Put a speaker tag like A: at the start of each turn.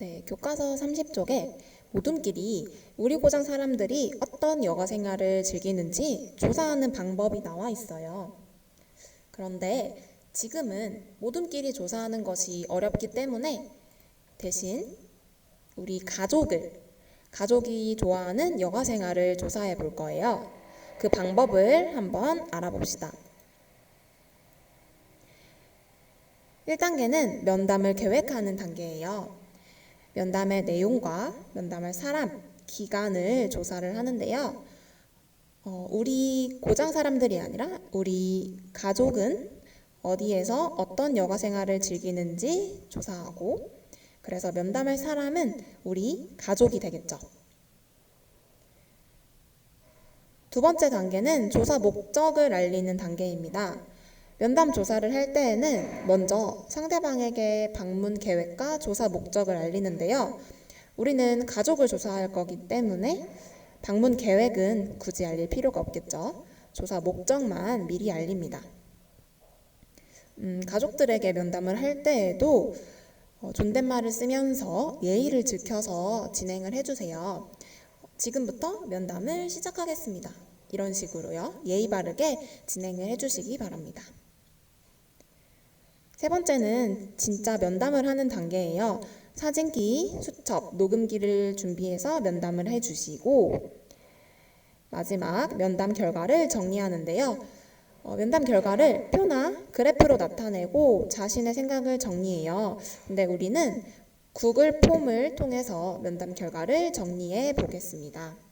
A: 네, 교과서 30쪽에 모둠끼리 우리 고장 사람들이 어떤 여가 생활을 즐기는지 조사하는 방법이 나와 있어요. 그런데 지금은 모둠끼리 조사하는 것이 어렵기 때문에 대신 우리 가족을 가족이 좋아하는 여가 생활을 조사해 볼 거예요. 그 방법을 한번 알아봅시다. 1단계는 면담을 계획하는 단계예요. 면담의 내용과 면담할 사람, 기간을 조사를 하는데요. 어, 우리 고장 사람들이 아니라 우리 가족은 어디에서 어떤 여가 생활을 즐기는지 조사하고 그래서 면담할 사람은 우리 가족이 되겠죠. 두 번째 단계는 조사 목적을 알리는 단계입니다. 면담 조사를 할 때에는 먼저 상대방에게 방문 계획과 조사 목적을 알리는데요. 우리는 가족을 조사할 거기 때문에 방문 계획은 굳이 알릴 필요가 없겠죠. 조사 목적만 미리 알립니다. 음, 가족들에게 면담을 할 때에도 어, 존댓말을 쓰면서 예의를 지켜서 진행을 해주세요. 지금부터 면담을 시작하겠습니다. 이런 식으로요. 예의 바르게 진행을 해주시기 바랍니다. 세 번째는 진짜 면담을 하는 단계예요. 사진기, 수첩, 녹음기를 준비해서 면담을 해주시고 마지막 면담 결과를 정리하는데요. 어, 면담 결과를 표나 그래프로 나타내고 자신의 생각을 정리해요. 근데 우리는 구글 폼을 통해서 면담 결과를 정리해 보겠습니다.